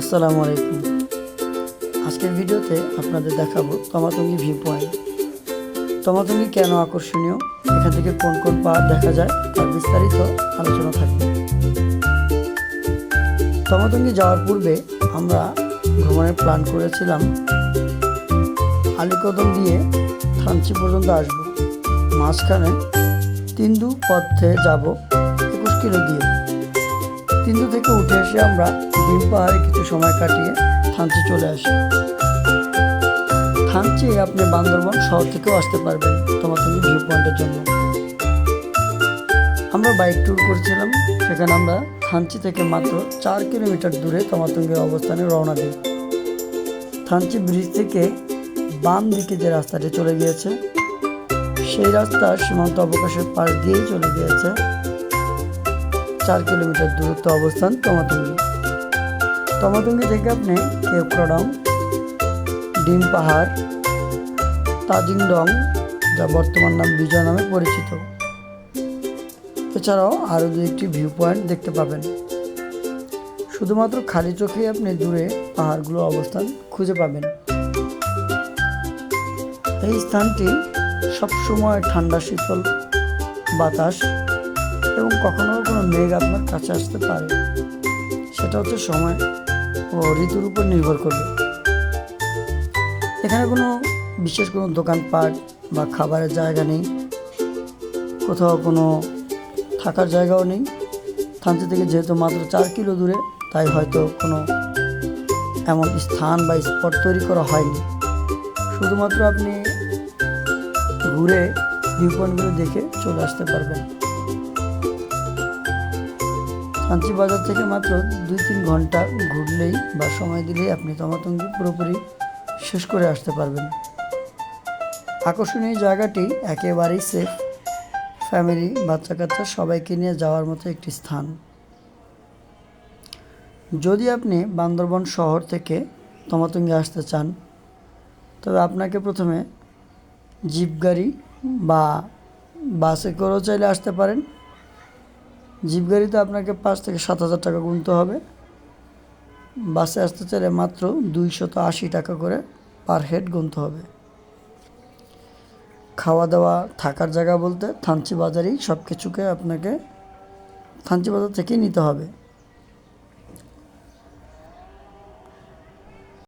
আসসালামু আলাইকুম। আজকের ভিডিওতে আপনাদের দেখাবো তমাতঙ্গি ভিউ পয়েন্ট। তমাতঙ্গি কেন আকর্ষণীয়? এখান থেকে কোন কোন পাহাড় দেখা যায়, তার বিস্তারিত আলোচনা থাকবে। তমাতঙ্গি যাওয়ার পূর্বে আমরা ভ্রমণের প্ল্যান করেছিলাম। আলিকদম দিয়ে থানচি পর্যন্ত আসব। মাঝখানে তিন্দু পথে যাব একুশ কিলো দিয়ে। তিন্দু থেকে উঠে এসে আমরা ডিম পাহাড়ে কিছু সময় কাটিয়ে থানচি চলে আসি। থানচি আপনি বান্দরবন শহর থেকেও আসতে পারবেন তোমাতঙ্গি ভিউ পয়েন্টের জন্য। আমরা বাইক ট্যুর করছিলাম, সেখানে আমরা থানচি থেকে মাত্র চার কিলোমিটার দূরে তোমাতঙ্গের অবস্থানে রওনা দিই। থানচি ব্রিজ থেকে বাম দিকে যে রাস্তাটি চলে গিয়েছে, সেই রাস্তা সীমান্ত অবকাশের পাশ দিয়েই চলে গিয়েছে চার কিলোমিটার দূরত্ব অবস্থান তমাতঙ্গি। তমাতঙ্গি থেকে আপনি কেপক্রডং ডিম পাহাড়, তাজিংডং, যা বর্তমান নাম বিজয় নামে পরিচিত। এছাড়াও আরও দু একটি ভিউ পয়েন্ট দেখতে পাবেন। শুধুমাত্র খালি চোখেই আপনি দূরে পাহাড়গুলো অবস্থান খুঁজে পাবেন। এই স্থানটি সবসময় ঠান্ডা, শীতল বাতাস এবং কখনো কোনো মেঘ আপনার কাছে আসতে পারে। সেটা হচ্ছে সময় ও ঋতুর উপর নির্ভর করবে। এখানে কোনো বিশেষ কোনো দোকানপাট বা খাবারের জায়গা নেই। কোথাও কোনো থাকার জায়গাও নেই। থানচি থেকে যেহেতু মাত্র চার কিলো দূরে, তাই হয়তো কোনো এমন স্থান বা স্পট তৈরি করা হয়নি। শুধুমাত্র আপনি ঘুরে ভিউ পয়েন্টগুলো দেখে চলে আসতে পারবেন। কাঞ্চি বাজার থেকে মাত্র দুই তিন ঘণ্টা ঘুরলেই বা সময় দিলেই আপনি তমাতঙ্গি পুরোপুরি শেষ করে আসতে পারবেন। আকর্ষণীয় জায়গাটি একেবারেই সেফ ফ্যামিলি বাচ্চা কাচ্চা সবাইকে নিয়ে যাওয়ার মতো একটি স্থান। যদি আপনি বান্দরবন শহর থেকে তমাতঙ্গি আসতে চান, তবে আপনাকে প্রথমে জিপ গাড়ি বা বাসে করেও চাইলে আসতে পারেন। জিপ গাড়িতে আপনাকে পাঁচ থেকে সাত হাজার টাকা গুনতে হবে। বাসে আসতে চাইলে মাত্র দুইশত আশি টাকা করে পার হেড গুনতে হবে। খাওয়া দাওয়া থাকার জায়গা বলতে থানচি বাজারেই সব কিছুকে আপনাকে থানচি বাজার থেকেই নিতে হবে।